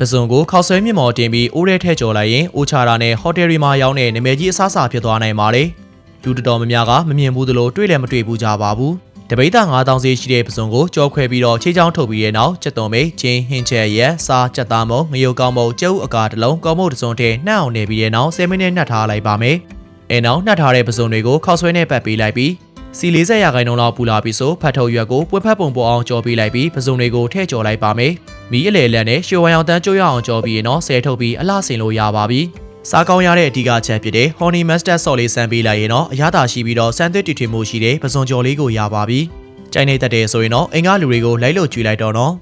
ပစုံကိုခောက်ဆွဲမြင့်မော်တင်ပြီးအိုးထဲထဲကျော်လိုက်ရင်အိုချာတာနဲ့ဟိုတယ်ရီမှာရောင်းတဲ့နာမည်ကြီးအစားအစာဖြစ်သွားနိုင်ပါတယ်လူတော်တော်များများကမမြင်ဘူးသလိုတွေ့လည်းမတွေ့ဘူးကြပါဘူးတပိတ်တာ9000စီရှိတဲ့ပစုံကိုကြောခွဲပြီးတော့ခြေချောင်းထုတ်ပြီးတဲ့နောက်ချက်သွန်မိတ်ချင်းဟင်းချက်ရက်စားချက်သားမုံငရုတ်ကောင်းမုံကျုပ်အကာတစ်လုံးကောင်းမုံတစ်စုံထဲနှံ့အောင်နေပြီးတဲ့နောက်10မိနစ်နှက်ထားလိုက်ပါမယ်အဲနောက်နှက်ထားတဲ့ပစုံတွေကိုခောက်ဆွဲနဲ့ပတ်ပေးလိုက်ပြီးစီ40ရာခိုင်နှုန်းလောက်ပူလာပြီးဆိုဖတ်ထုတ်ရွက်ကိုပွက်ဖက်ပုံပေါ်အောင်ကြော်ပေးလိုက်ပြီးပစုံတွေကိုထည့်ကြော်လိုက်ပါမယ် မီးအလေလန်နဲ့ရွှေဝိုင်အောင်တန်းကျိုးရအောင်ကြော်ပြီးရင်တော့ဆဲထုတ်ပြီးအလှဆင်လို့ရပါပြီစားကောင်းရတဲ့အဓိကချက်ဖြစ်တဲ့ Honey Mustard Sauce လေးစမ်းပေးလိုက်ရင်တော့အရသာရှိပြီးတော့စမ်းသစ်တည်ထည်မှုရှိတဲ့ပစုံကြော်လေးကိုရပါပြီကြိုင်နေတတ်တယ်ဆိုရင်တော့အင်္ဂါလူတွေကိုလိုက်လို့ကြွေလိုက်တော့နော်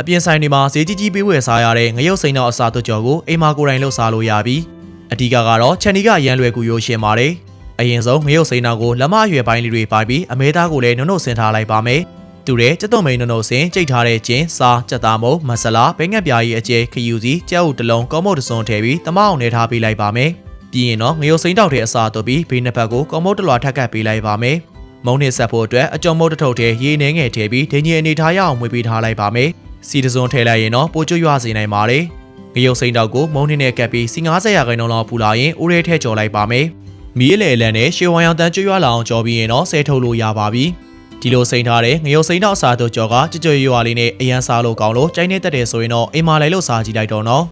အပြင်ဆိုင်တွေမှာဈေးကြီးကြီးပေးဝယ်စားရတဲ့ငရုတ်စိမ်းတော်အစာသွကြော်ကိုအိမ်မှာကိုယ်တိုင်လှုပ်စားလို့ရပြီအဓိကကတော့ချန်နီကအရန်လွယ်ကူရိုးရှင်းပါတယ်အရင်ဆုံးငရုတ်စိမ်းတော်ကိုလက်မအရွယ်ပိုင်းလေးတွေပိုက်ပြီးအမဲသားကိုလည်းနုံနုံဆင်ထားလိုက်ပါမယ် တူတဲ့စက်သွန်မိန်နုံနုံစင်ကြိတ်ထားတဲ့ကျင်းစားကြက်သားမုံမဆလာဘဲငက်ပြားကြီးအကျဲခယူစီကြက်ဥတလုံးကောမုတ်တစုံထည့်ပြီးတမအောင်နေထားပေးလိုက်ပါမယ်ပြီးရင်တော့ငရုတ်စိမ်းတောက်တဲ့အစာသွပြီးဘေးနှစ်ဖက်ကိုကောမုတ်တလွာထပ်ကပ်ပေးလိုက်ပါမယ်မုံနှစ်ဆက်ဖို့အတွက်အကြုံမုတ်တစ်ထုပ်ထဲရေနှဲငယ်ထည့်ပြီးဒင်းကြီးအနေထားရအောင်မွေးပေးထားလိုက်ပါမယ်စီတစုံထည့်လိုက်ရင်တော့ပိုကျွရွစေနိုင်ပါတယ်ငရုတ်စိမ်းတောက်ကိုမုံနှစ်နဲ့ကပ်ပြီးစီ90ရာခိုင်နှုန်းလောက်ပူလာရင်ဦးရဲထဲကျော်လိုက်ပါမယ်မီးအလေအလန်နဲ့ရှေဝိုင်အောင်တန်းကျွရွလာအောင်ကြော်ပြီးရင်တော့ဆဲထုတ်လို့ရပါပြီ ဒီလိုစိန်ထားတဲ့ငရုတ်စိမ်းတောက်အစာတို့ကြော်ကကြွကြွရွရွလေးနဲ့အရန်စားလို့ကောင်းလို့ကြိုင်းနေတတ်တယ်ဆိုရင်တော့အိမ်မာလိုက်လို့စားကြည့်လိုက်တော့နော်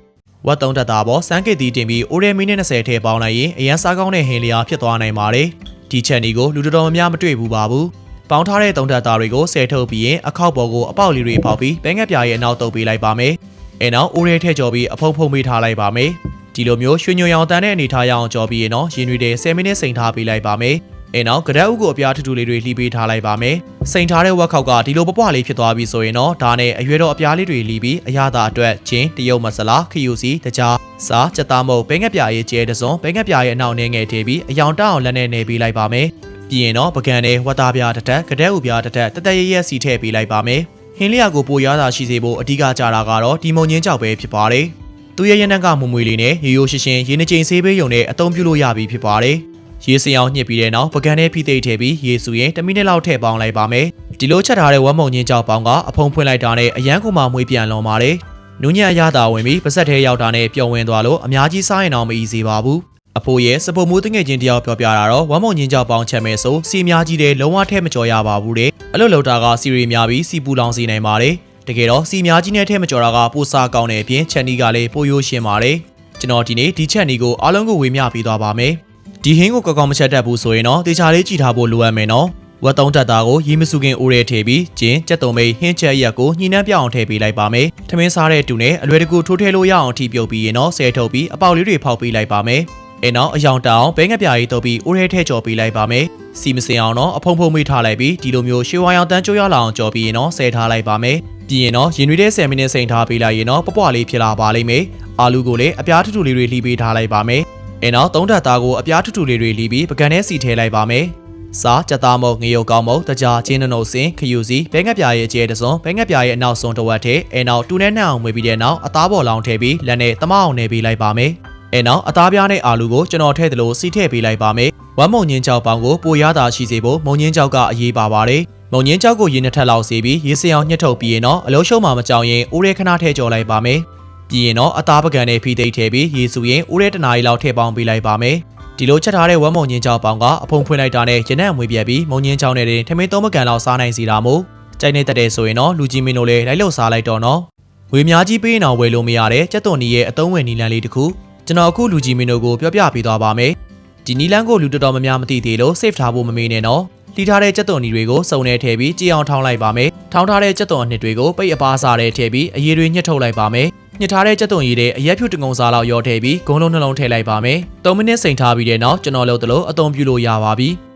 ဝတ်သုံးတက်တာပေါ်စမ်းကစ်တီတင်ပြီးအိုရဲမီနစ်20ထဲပေါင်းလိုက်ရင်အရန်စားကောင်းတဲ့ဟင်းလျာဖြစ်သွားနိုင်ပါတယ်။ဒီချက်နီကိုလူတော်တော်များများမတွေ့ဘူးပါဘူး။ပေါင်းထားတဲ့သုံးတက်တာတွေကိုဆဲထုတ်ပြီးရင်အခောက်ပေါ်ကိုအပေါက်လေးတွေပေါက်ပြီးဘဲငက်ပြားရဲ့အနောက်တုပ်ပေးလိုက်ပါမယ်။အဲနောက်အိုရဲထဲကျော်ပြီးအဖုံဖုံပေးထားလိုက်ပါမယ်။ဒီလိုမျိုးရွှေညွန်ရောင်တန်းတဲ့အနေထားရအောင်ကြော်ပြီးရင်တော့ရင်တွေတဲ့10မိနစ်စိန်ထားပေးလိုက်ပါမယ်။ အဲနောက်ကရက်ဥကိုအပြားထူထူလေးတွေလှီးပေးထားလိုက်ပါမယ်။စိန်ထားတဲ့ဝက်ခောက်ကဒီလိုပပွားလေးဖြစ်သွားပြီဆိုရင်တော့ဒါနဲ့အရွယ်တော်အပြားလေးတွေလှီးပြီးအရသာအတွက်ချင်းတရုတ်မဆလာခယူစီတကြားစားချက်သားမုတ်ဘဲငက်ပြားရဲ့ကျဲတစုံဘဲငက်ပြားရဲ့အနောက်နှင်းငယ်ထည့်ပြီးအယောင်တအောင်လက်နဲ့နေပေးလိုက်ပါမယ်။ပြီးရင်တော့ပကံနဲ့ဝတ်သားပြားတစ်ထက်ကရက်ဥပြားတစ်ထက်တသက်ရရစီထည့်ပေးလိုက်ပါမယ်။ဟင်းလျာကိုပိုရတာရှိစေဖို့အဓိကကြတာကတော့ဒီမုံချင်းကြောက်ပဲဖြစ်ပါတယ်။သူရဲ့ရနက်ကမွမွေလေးနဲ့ရိုးရိုးရှင်းရှင်းရင်းနှချင်းဆေးပေးရုံနဲ့အသုံးပြုလို့ရပြီဖြစ်ပါတယ်။ ရေစင်အောင်ညှစ်ပြီးတဲ့နောက်ပကံနဲ့ဖိသိပ်ထည့်ပြီးရေစုရင်1မိနစ်လောက်ထည့်ပေါင်းလိုက်ပါမယ်။ဒီလိုချက်ထားတဲ့ဝမ်းမုံချင်းကြောက်ပေါင်းကအဖုံဖွင့်လိုက်တာနဲ့အရန်ကိုမှမွေးပြန်လွန်ပါတယ်။နူးညံ့ရတာဝင်ပြီးပါဆက်ထဲရောက်တာနဲ့ပျော်ဝင်သွားလို့အများကြီးစားရင်တော့မအီစေပါဘူး။အဖိုးရဲ့စပုံမှုတငယ်ချင်းတယောက်ပြောပြတာတော့ဝမ်းမုံချင်းကြောက်ပေါင်းချက်မဲဆိုစီအများကြီးတဲ့လုံးဝထဲမကြော်ရပါဘူးတဲ့။အဲ့လိုလောက်တာကစီရီများပြီးစီပူလောင်စေနိုင်ပါတယ်။တကယ်တော့စီအများကြီးနဲ့ထဲမကြော်တာကပိုစားကောင်းတဲ့အပြင်ချက်နီကလည်းပိုရိုးရှင်းပါတယ်။ကျွန်တော်ဒီနေ့ဒီချက်နီကိုအားလုံးကိုဝေမျှပေးသွားပါမယ်။ ဒီဟင်းကိုကောက်ကောက်မချက်တတ်ဘူးဆိုရင်တော့တေချာလေးကြည့်ထားဖို့လိုအပ်မယ်နော်ဝတ်သုံးတက်တာကိုရီမစုခင်အိုးရဲထည့်ပြီးကျင်းကြက်တုံမိတ်ဟင်းချက်ရက်ကိုညှိနှမ်းပြအောင်ထည့်ပေးလိုက်ပါမယ်ထမင်းစားတဲ့တူနဲ့အလွယ်တကူထိုးထည့်လို့ရအောင်ထိပြုတ်ပြီးရင်တော့ဆဲထုတ်ပြီးအပေါက်လေးတွေဖောက်ပေးလိုက်ပါမယ်အဲနောက်အယောင်တအောင်ဘဲငက်ပြားကြီးတုပ်ပြီးအိုးရဲထည့်ကြော်ပေးလိုက်ပါမယ်စီမစင်အောင်တော့အဖုံဖုံမေးထားလိုက်ပြီးဒီလိုမျိုးရွှေဝါရောင်တန်းကျိုးရလာအောင်ကြော်ပြီးရင်တော့ဆဲထားလိုက်ပါမယ်ပြီးရင်တော့ရင်တွေတဲ့10မိနစ်စိန်ထားပေးလိုက်ရင်တော့ပပွားလေးဖြစ်လာပါလိမ့်မယ်အာလူကိုလည်းအပြားထူထူလေးတွေလှီးပေးထားလိုက်ပါမယ် အဲနောက်သုံးထပ်သားကိုအပြားထူထူလေးတွေလီးပြီးပကံထဲစီထဲလိုက်ပါမယ်။စားကြက်သားမုတ်ငရုတ်ကောင်းမုတ်တကြားချင်းနုံနုံစင်ခယူစီဘဲငက်ပြားရဲ့ကျဲတစုံဘဲငက်ပြားရဲ့အနောက်ဆုံးတစ်ဝက်ထဲအဲနောက်တူနဲ့နှံ့အောင်မွေးပြီးတဲ့နောက်အသားပေါ်လောင်ထည့်ပြီးလက်နဲ့တမအောင်နေပေးလိုက်ပါမယ်။အဲနောက်အသားပြားနဲ့အာလူကိုကျွန်တော်ထည့်သလိုစီထည့်ပေးလိုက်ပါမယ်။ဝမ်းမုံညင်းကြောက်ပေါင်းကိုပိုရတာရှိစေဖို့မုံညင်းကြောက်ကအရေးပါပါတယ်။မုံညင်းကြောက်ကိုရေနှစ်ထပ်လောက်စီပြီးရေစင်အောင်ညှစ်ထုတ်ပြီးရင်တော့အလုံးရှုံးမှမကြောင်ရင်အိုးရဲခဏထည့်ကြော်လိုက်ပါမယ်။ ပြီးရင်တော့အသားပကံနဲ့ဖိသိပ်ထည့်ပြီးရေစုရင်ဦးရဲတနားရီလောက်ထည့်ပေါင်းပေးလိုက်ပါမယ်။ဒီလိုချက်ထားတဲ့ဝမ်းမုံညင်းချောင်းပေါင်းကအဖုံဖွင့်လိုက်တာနဲ့ရနံ့မွေးပြက်ပြီးမုံညင်းချောင်းနဲ့တင်ထမင်းသုံးပကံလောက်စားနိုင်စီတာမို့ကြိုက်နေတတ်တယ်ဆိုရင်တော့လူကြီးမင်းတို့လည်းလိုက်လို့စားလိုက်တော့နော်။ဝေများကြီးပေးရင်တော့ဝယ်လို့မရတဲ့ကြက်သွန်နီရဲ့အသုံးဝင်နီလန်းလေးတစ်ခုကျွန်တော်အခုလူကြီးမင်းတို့ကိုပြောပြပေးသွားပါမယ်။ဒီနီလန်းကိုလူတော်တော်များများမသိသေးလို့ save ထားဖို့မမေ့နဲ့နော်။လှီထားတဲ့ကြက်သွန်နီတွေကိုစုံနေထည့်ပြီးကြည်အောင်ထောင်းလိုက်ပါမယ်။ထောင်းထားတဲ့ကြက်သွန်အနှစ်တွေကိုပိတ်အပါးစားတဲ့ထည့်ပြီးအရည်တွေညှစ်ထုတ်လိုက်ပါမယ်။ ညှစ်ထားတဲ့ကြက်သွန်ရည်တဲ့အရက်ဖြူတငုံစားလောက်ရောထည့်ပြီးဂုံးလုံးနှလုံးထည့်လိုက်ပါမယ်။3မိနစ်စိန်ထားပြီးတဲ့နောက်ကျွန်တော်လုပ်သလိုအသုံးပြုလို့ရပါပြီ။